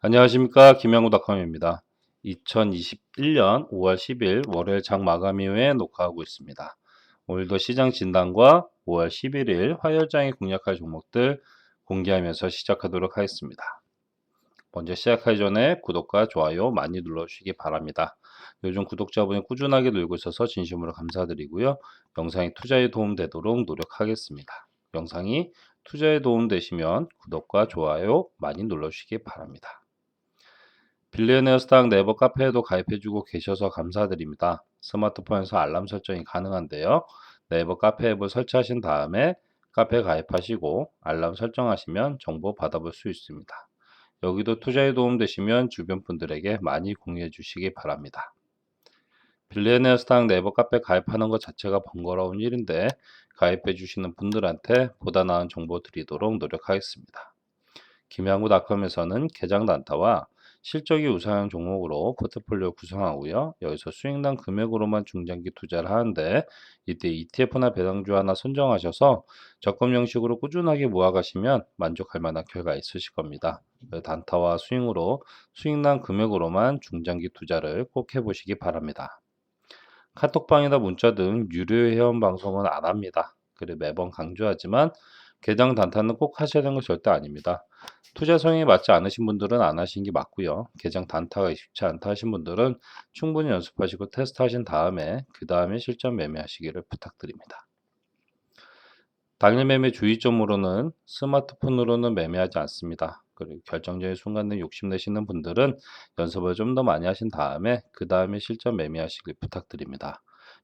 안녕하십니까 김영구닷컴입니다. 2021년 5월 10일 월요일 장 마감 이후에 녹화하고 있습니다. 오늘도 시장 진단과 5월 11일 화요일장에 공략할 종목들 공개하면서 시작하도록 하겠습니다. 먼저 시작하기 전에 구독과 좋아요 많이 눌러주시기 바랍니다. 요즘 구독자분이 꾸준하게 늘고 있어서 진심으로 감사드리고요. 영상이 투자에 도움되도록 노력하겠습니다. 영상이 투자에 도움되시면 구독과 좋아요 많이 눌러주시기 바랍니다. 빌리어네어 스탁 네이버 카페에도 가입해주고 계셔서 감사드립니다. 스마트폰에서 알람 설정이 가능한데요. 네이버 카페 앱을 설치하신 다음에 카페 가입하시고 알람 설정하시면 정보 받아볼 수 있습니다. 여기도 투자에 도움되시면 주변 분들에게 많이 공유해 주시기 바랍니다. 빌리어네어 스탁 네이버 카페 가입하는 것 자체가 번거로운 일인데 가입해 주시는 분들한테 보다 나은 정보 드리도록 노력하겠습니다. 김양구닷컴에서는 개장 단타와 실적이 우수한 종목으로 포트폴리오 구성하고요. 여기서 수익난 금액으로만 중장기 투자를 하는데 이때 ETF나 배당주 하나 선정하셔서 적금 형식으로 꾸준하게 모아가시면 만족할 만한 결과 있으실 겁니다. 단타와 수익으로 수익난 금액으로만 중장기 투자를 꼭 해보시기 바랍니다. 카톡방이나 문자 등 유료 회원 방송은 안 합니다. 그래 매번 강조하지만 개장 단타는 꼭 하셔야 되는 건 절대 아닙니다. 투자 성향이 맞지 않으신 분들은 안 하시는 게 맞고요. 개장 단타가 쉽지 않다 하신 분들은 충분히 연습하시고 테스트하신 다음에 그 다음에 실전 매매하시기를 부탁드립니다. 당일 매매 주의점으로는 스마트폰으로는 매매하지 않습니다. 그리고 결정적인 순간에 욕심내시는 분들은 연습을 좀 더 많이 하신 다음에 그 다음에 실전 매매하시길 부탁드립니다.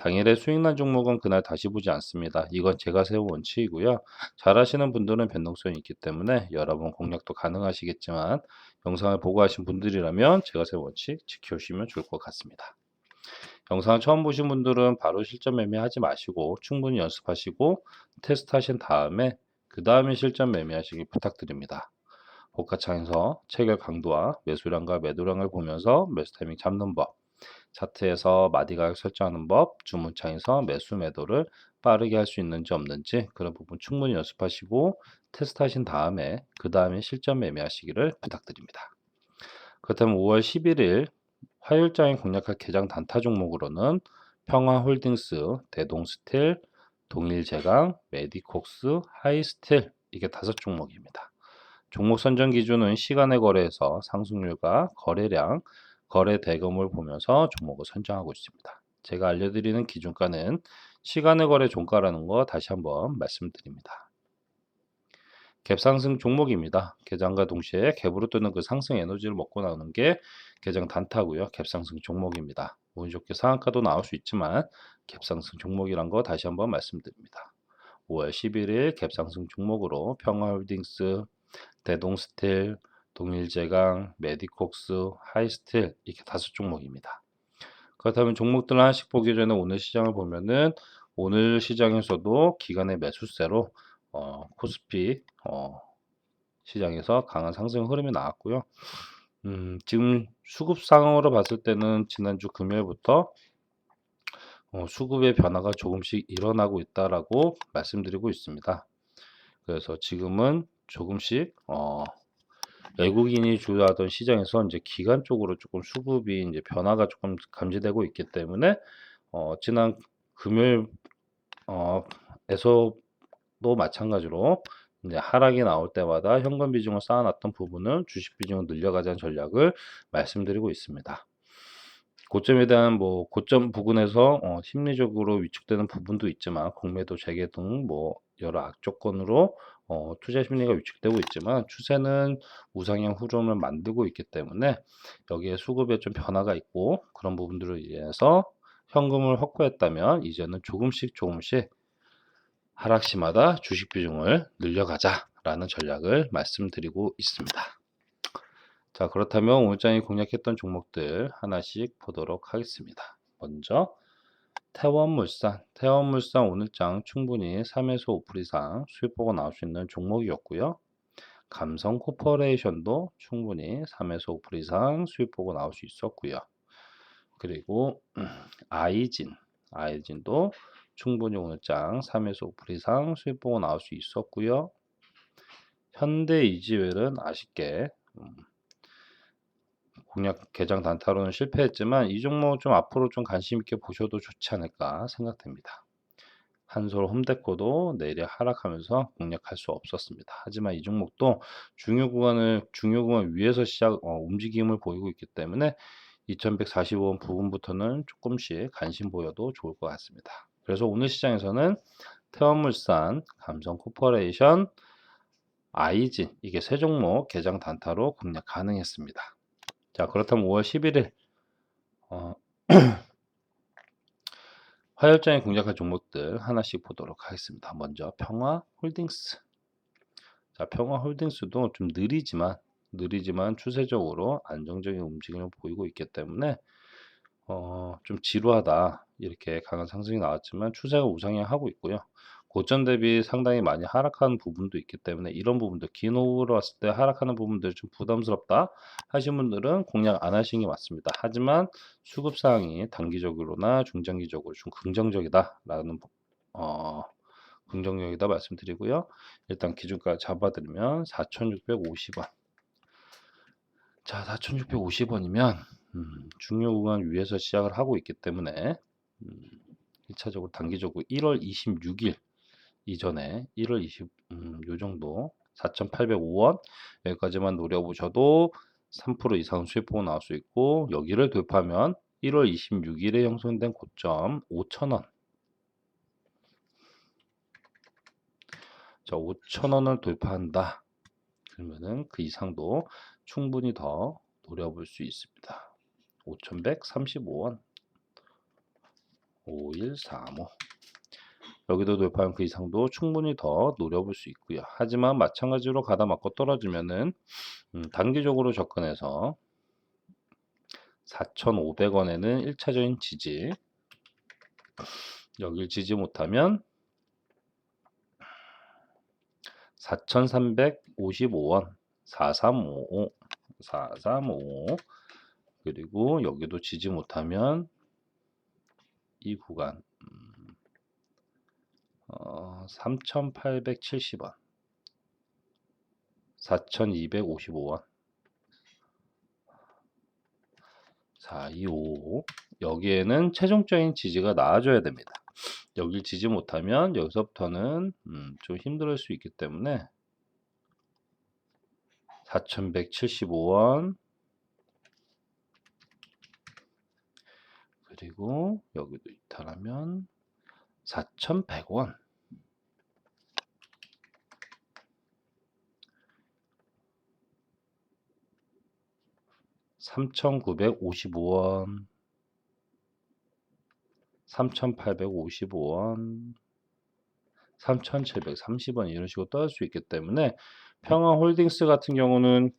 당일의 수익난 종목은 그날 다시 보지 않습니다. 이건 제가 세운 원칙이고요. 잘 하시는 분들은 변동성이 있기 때문에 여러 번 공략도 가능하시겠지만 영상을 보고 하신 분들이라면 제가 세운 원칙 지켜주시면 좋을 것 같습니다. 영상을 처음 보신 분들은 바로 실전 매매하지 마시고 충분히 연습하시고 테스트 하신 다음에 그 다음에 실전 매매하시기 부탁드립니다. 복가창에서 체결 강도와 매수량과 매도량을 보면서 매수 타이밍 잡는 법 차트에서 마디 가격 설정하는 법, 주문창에서 매수 매도를 빠르게 할 수 있는지 없는지 그런 부분 충분히 연습하시고 테스트하신 다음에 그 다음에 실전 매매하시기를 부탁드립니다. 그렇다면 5월 11일 화요일장에 공략할 개장 단타 종목으로는 평화홀딩스, 대동스틸, 동일제강, 메디콕스, 하이스틸 이게 다섯 종목입니다. 종목 선정 기준은 시간의 거래에서 상승률과 거래량, 거래 대금을 보면서 종목을 선정하고 있습니다. 제가 알려드리는 기준가는 시간의 거래 종가라는 거 다시 한번 말씀드립니다. 갭상승 종목입니다. 개장과 동시에 갭으로 뜨는 그 상승 에너지를 먹고 나오는 게 개장 단타고요. 갭상승 종목입니다. 운 좋게 상한가도 나올 수 있지만 갭상승 종목이란 거 다시 한번 말씀드립니다. 5월 11일 갭상승 종목으로 평화홀딩스, 대동스틸, 동일제강, 메디콕스, 하이스틸 이렇게 다섯 종목입니다. 그렇다면 종목들 하나씩 보기 전에 오늘 시장을 보면은 오늘 시장에서도 기간의 매수세로 어, 코스피 어, 시장에서 강한 상승 흐름이 나왔고요. 음, 지금 수급 상황으로 봤을 때는 지난주 금요일부터 어, 수급의 변화가 조금씩 일어나고 있다라고 말씀드리고 있습니다. 그래서 지금은 조금씩 어, 외국인이 주도하던 시장에서 이제 기간 쪽으로 조금 수급이 이제 변화가 조금 감지되고 있기 때문에 어, 지난 금요일 어, 에서도 마찬가지로 이제 하락이 나올 때마다 현금 비중을 쌓아놨던 부분을 주식 비중을 늘려가자는 전략을 말씀드리고 있습니다. 고점에 대한 뭐 고점 부근에서 어, 심리적으로 위축되는 부분도 있지만 공매도 재개 등 뭐 여러 악조건으로 어, 투자 심리가 위축되고 있지만 추세는 우상향 흐름을 만들고 있기 때문에 여기에 수급에 좀 변화가 있고 그런 부분들을 위해서 현금을 확보했다면 이제는 조금씩 조금씩 하락 시마다 주식 비중을 늘려가자라는 전략을 말씀드리고 있습니다. 자, 그렇다면 오늘장이 공략했던 종목들 하나씩 보도록 하겠습니다. 먼저 태원물산, 태원물산 오늘장 충분히 3에서 5% 이상 수익 보고 나올 수 있는 종목이었고요. 감성 코퍼레이션도 충분히 3에서 5% 이상 수익 보고 나올 수 있었고요. 그리고 아이진, 아이진도 충분히 오늘장 3에서 5% 이상 수익 보고 나올 수 있었고요. 현대 이지웰은 아쉽게 음, 공략 개장 단타로는 실패했지만 이 종목 좀 앞으로 좀 관심 있게 보셔도 좋지 않을까 생각됩니다. 한솔 홈데코도 내일 하락하면서 공략할 수 없었습니다. 하지만 이 종목도 중요 구간을 중요 구간 위에서 시작 어, 움직임을 보이고 있기 때문에 2145원 부분부터는 조금씩 관심 보여도 좋을 것 같습니다. 그래서 오늘 시장에서는 태원물산, 감성코퍼레이션, 아이진 이게 세 종목 개장 단타로 공략 가능했습니다. 자 그렇다면 5월 11일 어, 화요일장에 공략할 종목들 하나씩 보도록 하겠습니다. 먼저 평화 홀딩스 자 평화 홀딩스도 좀 느리지만 느리지만 추세적으로 안정적인 움직임을 보이고 있기 때문에 어, 좀 지루하다 이렇게 강한 상승이 나왔지만 추세가 우상향하고 있고요. 고점 대비 상당히 많이 하락하는 부분도 있기 때문에 이런 부분들 긴 호흡으로 왔을 때 하락하는 부분들 좀 부담스럽다 하신 분들은 공략 안 하시는 게 맞습니다. 하지만 수급 사항이 단기적으로나 중장기적으로 좀 긍정적이다라는 어, 긍정적이다 말씀드리고요. 일단 기준가 잡아드리면 4,650원. 자, 4,650원이면 음, 중요 구간 위에서 시작을 하고 있기 때문에 음, 1차적으로 단기적으로 1월 26일 이전에 1월 20, 음, 요 정도 4,805원 여기까지만 노려보셔도 3% 이상 수익 보고 나올 수 있고 여기를 돌파하면 1월 26일에 형성된 고점 5,000원. 자 5,000원을 돌파한다. 그러면은 그 이상도 충분히 더 노려볼 수 있습니다. 5,135원. 5135 여기도 돌파하면 그 이상도 충분히 더 노려볼 수 있고요. 하지만 마찬가지로 가다 맞고 떨어지면은 음, 단기적으로 접근해서 4,500원에는 1차적인 지지. 여길 지지 못하면 4,355원 4355 4355 그리고 여기도 지지 못하면 이 구간 어, 3,870원. 4,255원. 4, 2, 5 여기에는 최종적인 지지가 나와줘야 됩니다. 여길 지지 못하면 여기서부터는 음, 좀 힘들 수 있기 때문에 4,175원. 그리고 여기도 이탈하면 4,100원. 3,955원. 3,855원. 3,730원 이런 식으로 떠날 수 있기 때문에 평화홀딩스 같은 경우는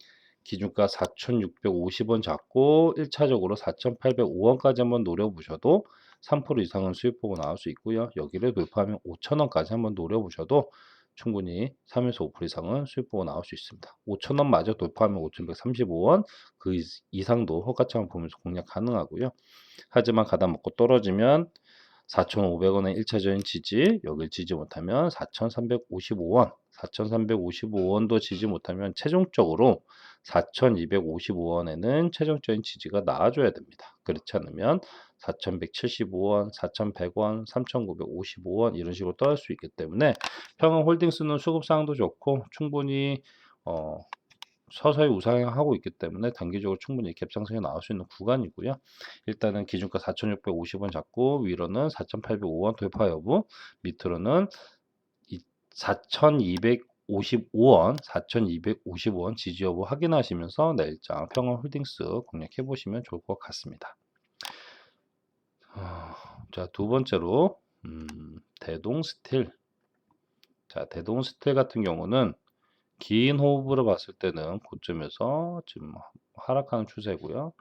기준가 4,650원 잡고 1차적으로 4,805원까지 한번 노려보셔도 3% 이상은 수익 보고 나올 수 있고요. 여기를 돌파하면 5,000원까지 한번 노려보셔도 충분히 3에서 5% 이상은 수익 보고 나올 수 있습니다. 5,000원 마저 돌파하면 5,135원 그 이상도 허가창을 보면서 공략 가능하고요. 하지만 가다 먹고 떨어지면 4,500원의 1차적인 지지, 여길 지지 못하면 4,355원, 4,355원도 지지 못하면 최종적으로 4,255원에는 최종적인 지지가 나와줘야 됩니다. 그렇지 않으면 4,175원, 4,100원, 3,955원 이런 식으로 떠날 수 있기 때문에 평흥홀딩스는 수급상도 좋고 충분히 어, 서서히 우상향하고 있기 때문에 단기적으로 충분히 갭상승이 나올 수 있는 구간이고요. 일단은 기준가 4,650원 잡고 위로는 4,805원 돌파 여부, 밑으로는 4,255원, 4,255원 지지 여부 확인하시면서 내일장 평화 홀딩스 공략해 보시면 좋을 것 같습니다. 어, 자, 두 번째로 음, 대동 스틸. 자, 대동 스틸 같은 경우는 긴 호흡으로 봤을 때는 고점에서 지금 하락하는 추세고요.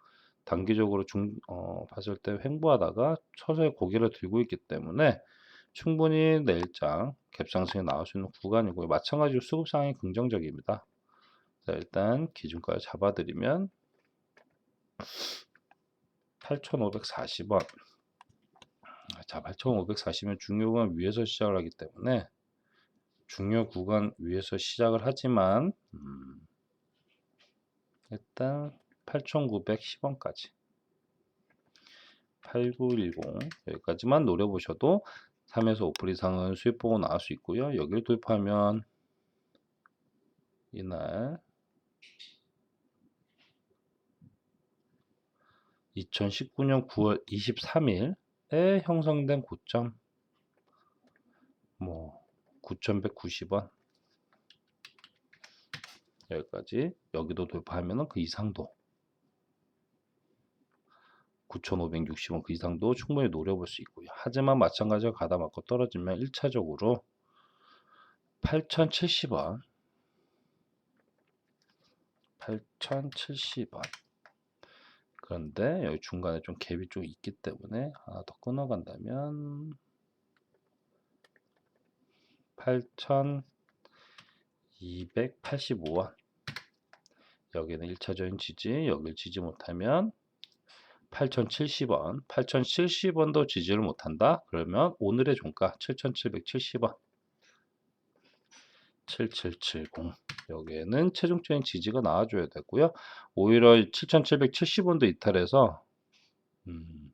단기적으로 중, 어, 봤을 때 횡보하다가 서서히 고개를 들고 있기 때문에 충분히 내일장 갭상승이 나올 수 있는 구간이고요. 마찬가지로 수급 상황이 긍정적입니다. 자, 일단 기준가를 잡아드리면 8,540원. 자, 8,540원 중요 구간 위에서 시작을 하기 때문에 중요 구간 위에서 시작을 하지만 음, 일단 8,910원까지 8910 여기까지만 노려보셔도 3에서 5% 이상은 수익 보고 나올 수 있고요. 여기를 돌파하면 이날 2019년 9월 23일에 형성된 고점 뭐 9,190원. 여기까지. 여기도 돌파하면은 그 이상도. 9,560원 그 이상도 충분히 노려볼 수 있고요. 하지만 마찬가지로 가다 맞고 떨어지면 1차적으로 8,070원. 8,070원. 그런데 여기 중간에 좀 갭이 좀 있기 때문에 하나 더 끊어간다면 8,285원. 여기는 1차적인 지지 여기를 지지 못하면 8,070원. 8,070원도 지지를 못한다? 그러면 오늘의 종가 7,770원. 7770 여기에는 최종적인 지지가 나와줘야 되고요. 오히려 7,770원도 이탈해서 음,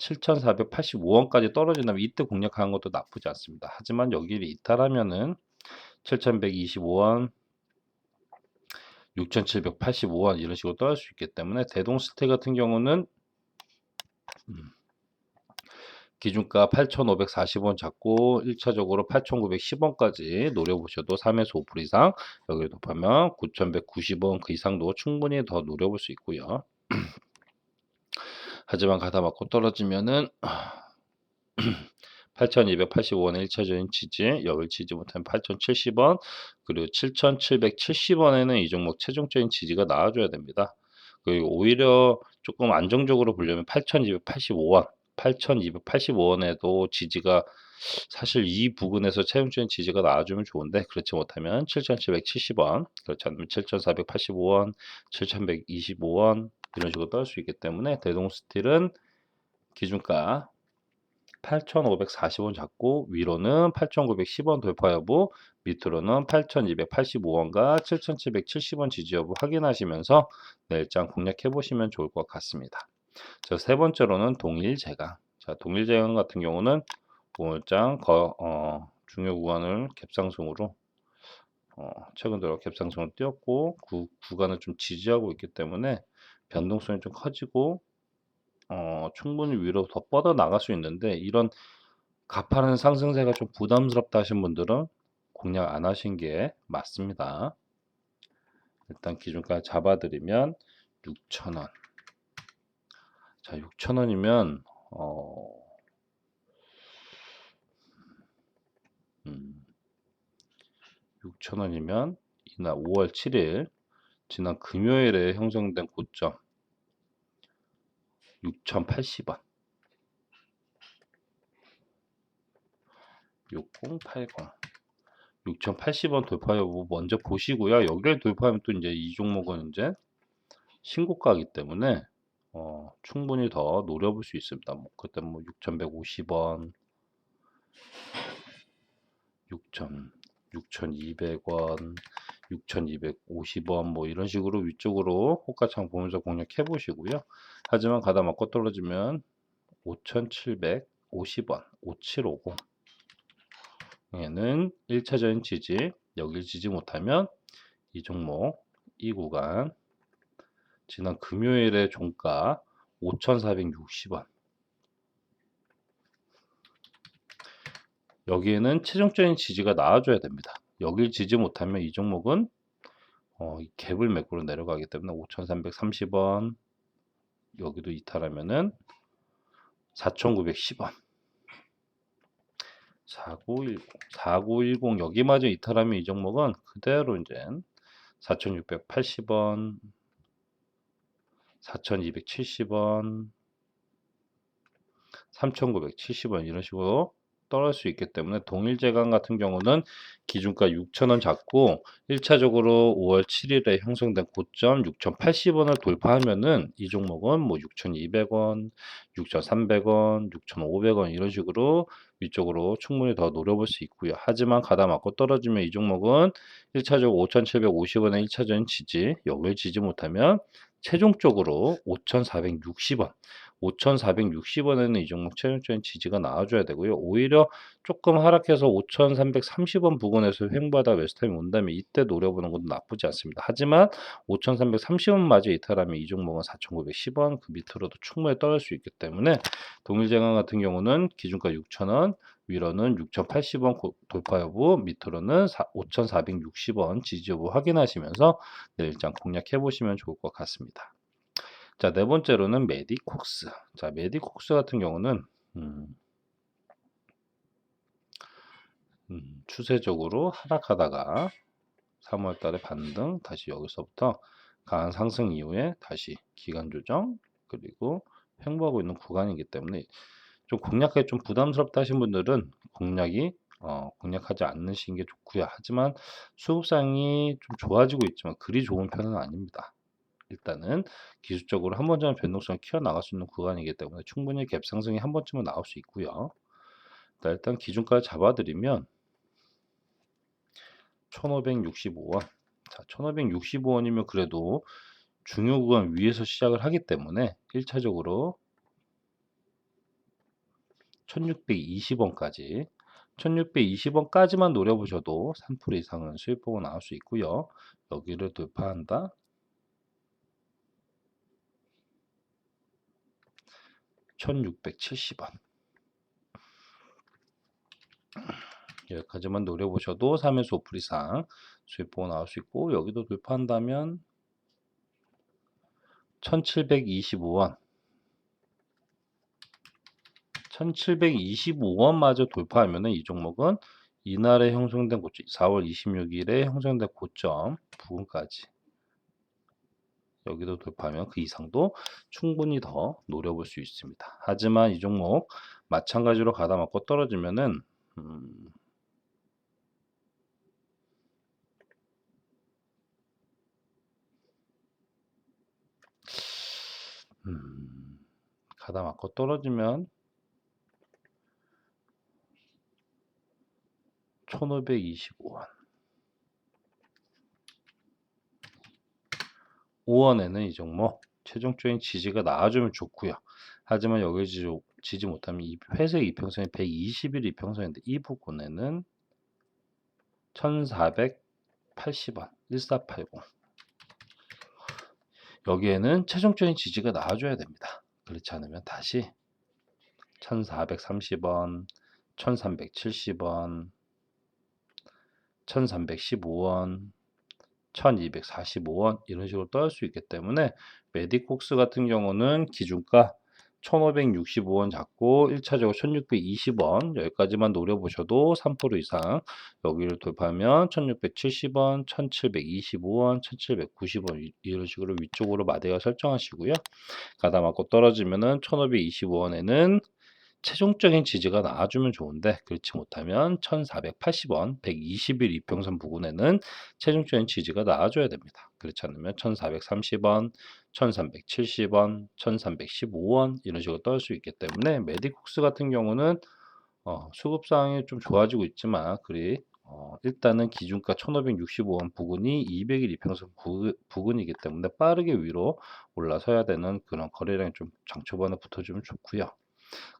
7,485원까지 떨어진다면 이때 공략하는 것도 나쁘지 않습니다. 하지만 여기를 이탈하면은 7,125원, 6,785원 이런 식으로 떨어질 수 있기 때문에 대동 스테 같은 경우는 음, 기준가 8,540원 잡고 1차적으로 8,910원까지 노려보셔도 3에서 5% 이상 여기를 높하면 9,190원 그 이상도 충분히 더 노려볼 수 있고요. 하지만 가다 맞고 떨어지면은 8,285원의 1차적인 지지, 여길 지지 못하면 8,070원, 그리고 7,770원에는 이 종목 최종적인 지지가 나와줘야 됩니다. 그리고 오히려 조금 안정적으로 보려면 8,285원, 8,285원에도 지지가 사실 이 부근에서 최종적인 지지가 나와주면 좋은데 그렇지 못하면 7,770원, 그렇지 않으면 7,485원, 7,125원 이런 식으로 떨수 있기 때문에 대동스틸은 기준가 8,540원 잡고 위로는 8,910원 돌파 여부 밑으로는 8,285원과 7,770원 지지 여부 확인하시면서 내일장 공략해 보시면 좋을 것 같습니다. 자, 세 번째로는 동일제강. 자, 동일제강 같은 경우는 오늘장 거, 어, 중요 구간을 갭상승으로 어, 최근 들어 갭상승을 띄었고 구, 구간을 좀 지지하고 있기 때문에 변동성이 좀 커지고 어, 충분히 위로 더 뻗어 나갈 수 있는데 이런 가파른 상승세가 좀 부담스럽다 하신 분들은 공략 안 하신 게 맞습니다. 일단 기준가 잡아드리면 6,000원. 자, 6,000원이면 어, 음, 6,000원이면 이날 5월 7일 지난 금요일에 형성된 고점 6,080원 6080 6,080원 돌파 여부 먼저 보시고요. 여기를 돌파하면 또 이제 이 종목은 이제 신고가이기 때문에 어, 충분히 더 노려볼 수 있습니다. 뭐 그때 뭐 6,150원 6,000 6,200원 6,250원 뭐 이런 식으로 위쪽으로 호가창 보면서 공략해 보시고요. 하지만 가다 맞고 떨어지면 5,750원 5750 얘는 1차적인 지지 여길 지지 못하면 이 종목 이 구간 지난 금요일의 종가 5,460원 여기에는 최종적인 지지가 나와줘야 됩니다. 여길 지지 못하면 이 종목은 어, 이 갭을 매꾸로 내려가기 때문에 5,330원 여기도 이탈하면은 4,910원. 4910, 4910 여기마저 이탈하면 이 종목은 그대로 이제 4,680원, 4,270원, 3,970원 이런 식으로 떨어질 수 있기 때문에 동일제강 같은 경우는 기준가 6,000원 잡고 1차적으로 5월 7일에 형성된 고점 6,080원을 돌파하면은 이 종목은 뭐 6,200원, 6,300원, 6,500원 이런 식으로 위쪽으로 충분히 더 노려볼 수 있고요. 하지만 가다 맞고 떨어지면 이 종목은 1차적으로 5,750원의 1차적인 지지, 여기를 지지 못하면 최종적으로 5,460원, 5,460원에는 이 종목 최종적인 지지가 나와줘야 되고요. 오히려 조금 하락해서 5,330원 부근에서 횡보하다 웨스타임이 온다면 이때 노려보는 것도 나쁘지 않습니다. 하지만 5,330원 마저 이탈하면 이 종목은 4,910원 그 밑으로도 충분히 떨어질 수 있기 때문에 동일제강 같은 경우는 기준가 6,000원, 위로는 6,080원 돌파 여부, 밑으로는 5,460원 지지 여부 확인하시면서 내일장 공략해 보시면 좋을 것 같습니다. 자, 네 번째로는 메디콕스. 자, 메디콕스 같은 경우는 음, 음, 추세적으로 하락하다가 3월 달에 반등, 다시 여기서부터 강한 상승 이후에 다시 기간 조정, 그리고 횡보하고 있는 구간이기 때문에 좀 공략하기 좀 부담스럽다 하신 분들은 공략이 어, 공략하지 않으시는 게 좋고요. 하지만 수급상이 좀 좋아지고 있지만 그리 좋은 편은 아닙니다. 일단은 기술적으로 한 번쯤은 변동성을 키워나갈 수 있는 구간이기 때문에 충분히 갭 상승이 한 번쯤은 나올 수 있고요. 자, 일단 기준가 잡아드리면 1565원. 자, 1565원이면 그래도 중요 구간 위에서 시작을 하기 때문에 1차적으로 1620원까지 1620원까지만 노려보셔도 3% 이상은 수익 보고 나올 수 있고요. 여기를 돌파한다. 1670원. 여기까지만 노려보셔도 3에서 5% 이상 수익 보고 나올 수 있고 여기도 돌파한다면 1725원 1725원마저 돌파하면 이 종목은 이날에 형성된 고점 4월 26일에 형성된 고점 부분까지 여기도 돌파하면 그 이상도 충분히 더 노려볼 수 있습니다. 하지만 이 종목 마찬가지로 가다 맞고 떨어지면은 음, 음, 가다 맞고 떨어지면 1525원 5원에는 이 종목 최종적인 지지가 나와주면 좋고요. 하지만 여기 지지, 지지 못하면 이 회색 이평선이 120일 이평선인데 이 부분에는 1480원 1480 여기에는 최종적인 지지가 나와줘야 됩니다. 그렇지 않으면 다시 1430원 1370원 1315원 1245원 이런 식으로 떨수 있기 때문에 메디콕스 같은 경우는 기준가 1565원 잡고 1차적으로 1620원 여기까지만 노려보셔도 3% 이상 여기를 돌파하면 1670원 1725원 1790원 이런 식으로 위쪽으로 마대가 설정하시고요. 가다 맞고 떨어지면은 1525원에는 최종적인 지지가 나와주면 좋은데 그렇지 못하면 1480원 120일 이평선 부근에는 최종적인 지지가 나와줘야 됩니다. 그렇지 않으면 1430원 1370원 1315원 이런 식으로 떨 수 있기 때문에 메디콕스 같은 경우는 어, 수급상이 좀 좋아지고 있지만 그리 어, 일단은 기준가 1565원 부근이 200일 이평선 부, 부근이기 때문에 빠르게 위로 올라서야 되는 그런 거래량이 좀 장초반에 붙어주면 좋고요.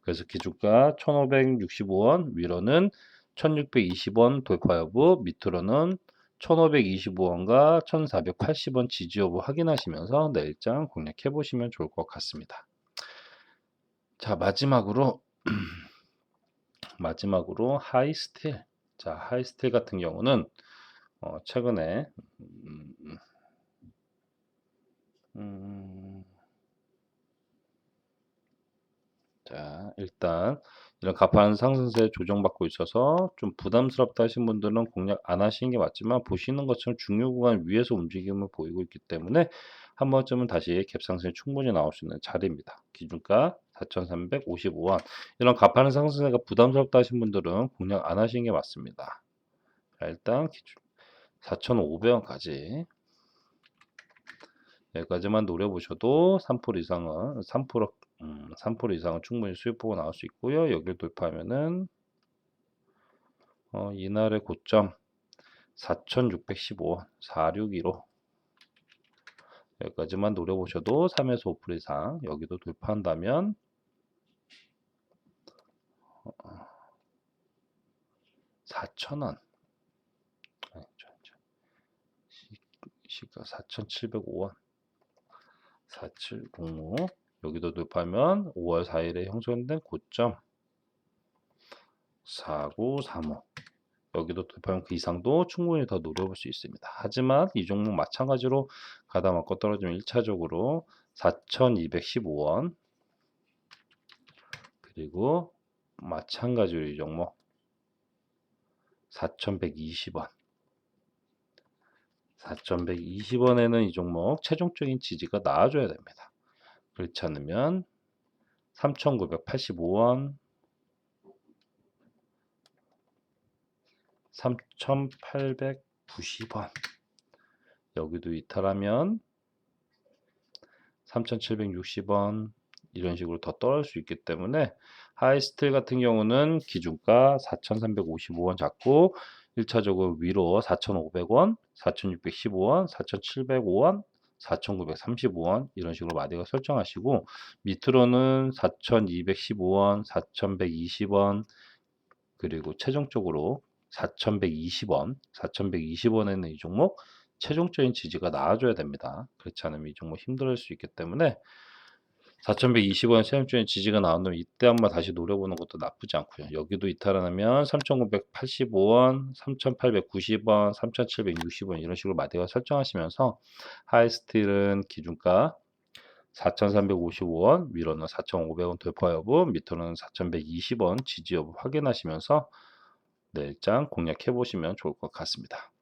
그래서 기준가 1565원, 위로는 1620원 돌파 여부, 밑으로는 1525원과 1480원 지지 여부 확인하시면서 내일장 공략해 보시면 좋을 것 같습니다. 자, 마지막으로 마지막으로 하이스틸. 자, 하이스틸 같은 경우는 어, 최근에 음, 음, 자, 일단 이런 가파른 상승세 조정받고 있어서 좀 부담스럽다 하신 분들은 공략 안 하시는 게 맞지만 보시는 것처럼 중요 구간 위에서 움직임을 보이고 있기 때문에 한 번쯤은 다시 갭상승이 충분히 나올 수 있는 자리입니다. 기준가 4,355원. 이런 가파른 상승세가 부담스럽다 하신 분들은 공략 안 하시는 게 맞습니다. 자, 일단 기준 4,500원까지 여기까지만 노려보셔도 3% 이상은 3% 음, 3% 이상은 충분히 수익 보고 나올 수 있고요. 여기를 돌파하면은 어, 이날의 고점 4,615원 461호 여기까지만 노려보셔도 3에서 5% 이상 여기도 돌파한다면 어, 4,000원. 시가 4,705원 4705 여기도 돌파하면 5월 4일에 형성된 고점. 4935 여기도 돌파하면 그 이상도 충분히 더 노려볼 수 있습니다. 하지만 이 종목 마찬가지로 가다 맞고 떨어지면 1차적으로 4215원. 그리고 마찬가지로 이 종목 4120원 4120원에는 이 종목 최종적인 지지가 나와줘야 됩니다. 그렇지 않으면 3985원 3890원 여기도 이탈하면 3760원 이런 식으로 더 떨어질 수 있기 때문에 하이스틸 같은 경우는 기준가 4355원 잡고 1차적으로 위로 4,500원, 4,615원, 4,705원, 4,935원 이런 식으로 마디가 설정하시고 밑으로는 4,215원, 4,120원 그리고 최종적으로 4,120원, 4,120원에는 이 종목 최종적인 지지가 나와줘야 됩니다. 그렇지 않으면 이 종목 힘들을 수 있기 때문에 4,120원 최종적인 지지가 나온다면 이때 한번 다시 노려보는 것도 나쁘지 않고요. 여기도 이탈하면 3,985원, 3,890원, 3,760원 이런 식으로 마디가 설정하시면서 하이스틸은 기준가 4,355원, 위로는 4,500원 돌파 여부, 밑으로는 4,120원 지지 여부 확인하시면서 네, 일장 공략해 보시면 좋을 것 같습니다.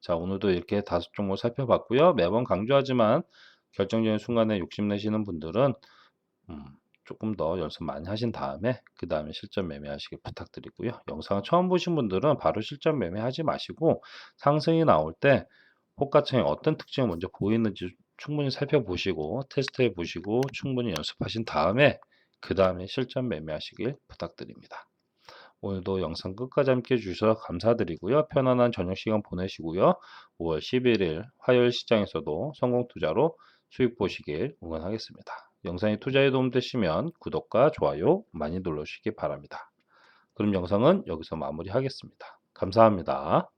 자, 오늘도 이렇게 다섯 종목 살펴봤고요. 매번 강조하지만 결정적인 순간에 욕심내시는 분들은 음, 조금 더 연습 많이 하신 다음에 그 다음에 실전 매매하시길 부탁드리고요. 영상을 처음 보신 분들은 바로 실전 매매하지 마시고 상승이 나올 때 호가창에 어떤 특징이 먼저 보이는지 충분히 살펴보시고 테스트해 보시고 충분히 연습하신 다음에 그 다음에 실전 매매하시길 부탁드립니다. 오늘도 영상 끝까지 함께 해주셔서 감사드리고요. 편안한 저녁 시간 보내시고요. 5월 11일 화요일 시장에서도 성공 투자로 수익 보시길 응원하겠습니다. 영상이 투자에 도움되시면 구독과 좋아요 많이 눌러주시기 바랍니다. 그럼 영상은 여기서 마무리하겠습니다. 감사합니다.